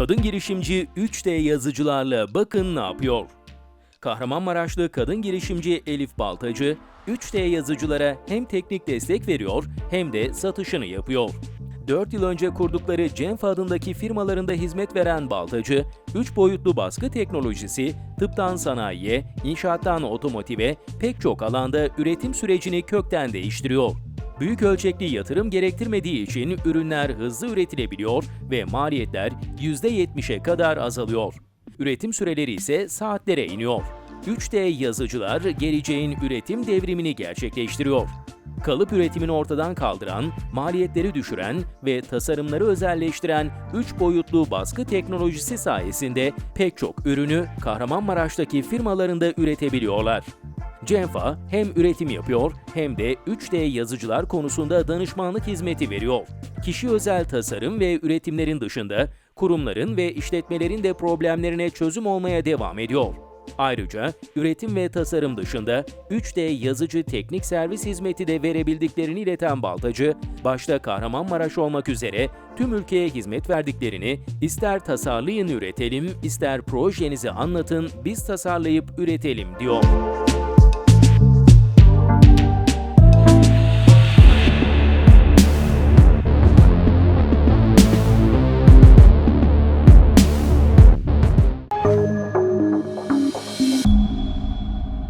Kadın girişimci 3D yazıcılarla bakın ne yapıyor. Kahramanmaraşlı kadın girişimci Elif Baltacı, 3D yazıcılara hem teknik destek veriyor hem de satışını yapıyor. 4 yıl önce kurdukları Cenf adındaki firmalarında hizmet veren Baltacı, 3 boyutlu baskı teknolojisi, tıptan sanayiye, inşaattan otomotive pek çok alanda üretim sürecini kökten değiştiriyor. Büyük ölçekli yatırım gerektirmediği için ürünler hızlı üretilebiliyor ve maliyetler %70'e kadar azalıyor. Üretim süreleri ise saatlere iniyor. 3D yazıcılar geleceğin üretim devrimini gerçekleştiriyor. Kalıp üretimini ortadan kaldıran, maliyetleri düşüren ve tasarımları özelleştiren 3 boyutlu baskı teknolojisi sayesinde pek çok ürünü Kahramanmaraş'taki firmalarında üretebiliyorlar. Cenfa hem üretim yapıyor hem de 3D yazıcılar konusunda danışmanlık hizmeti veriyor. Kişi özel tasarım ve üretimlerin dışında kurumların ve işletmelerin de problemlerine çözüm olmaya devam ediyor. Ayrıca üretim ve tasarım dışında 3D yazıcı teknik servis hizmeti de verebildiklerini ileten Baltacı, başta Kahramanmaraş olmak üzere tüm ülkeye hizmet verdiklerini ister tasarlayın üretelim, ister projenizi anlatın, biz tasarlayıp üretelim diyor.